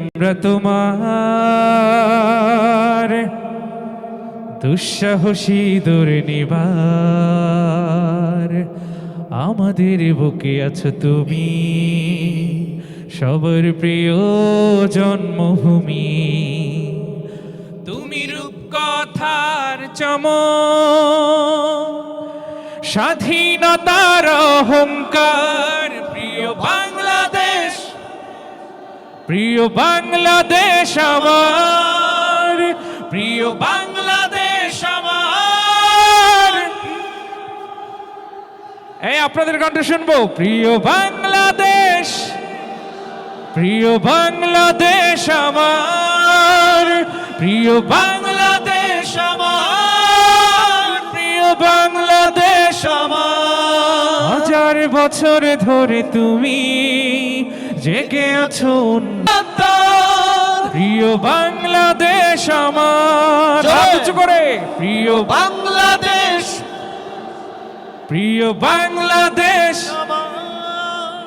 আমরা তোমার। দুঃসাহসী দুর্নিবার। আমাদের বুকে আছো তুমি। সবার প্রিয় জন্মভূমি। তুমি রূপকথার চম। স্বাধীনতার অহংকার। প্রিয় বাংলাদেশ আমার, প্রিয় বাংলাদেশ আমার। এই, আপনাদের কণ্ঠ শুনব। প্রিয় বাংলাদেশ প্রিয় বাংলাদেশ আমার, প্রিয় বাংলাদেশ আমার, প্রিয় বাংলাদেশ আমার। হাজার বছর ধরে তুমি জেগে আছো। প্রিয় বাংলাদেশ আমার। কিছু করে। প্রিয় বাংলাদেশ। প্রিয় বাংলাদেশ।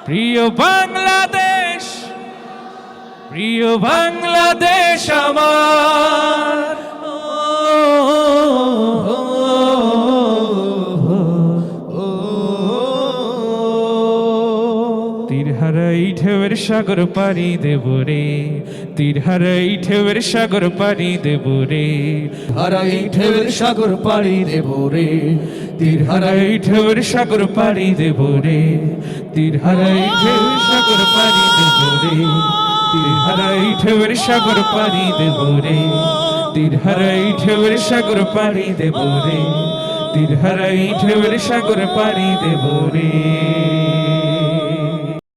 প্রিয় বাংলাদেশ। প্রিয় বাংলাদেশ আমার। তীর হারাই ঢেউয়ের সাগর পাড়ি দেব রে। তীর হারাই ঢেউয়ের সাগর পাড়ি দেব রে। হারাই ঢেউয়ের সাগর পাড়ি দেব রে। তীর হারাই ঢেউয়ের সাগর পাড়ি দেব রে। তীর হারাই ঢেউয়ের সাগর পাড়ি দেব রে। তীর হারাই ঢেউয়ের সাগর পাড়ি দেব রে। তীর হারাই ঢেউয়ের সাগর পাড়ি দেব রে। তীর হারাই ঢেউয়ের সাগর পাড়ি দেব রে।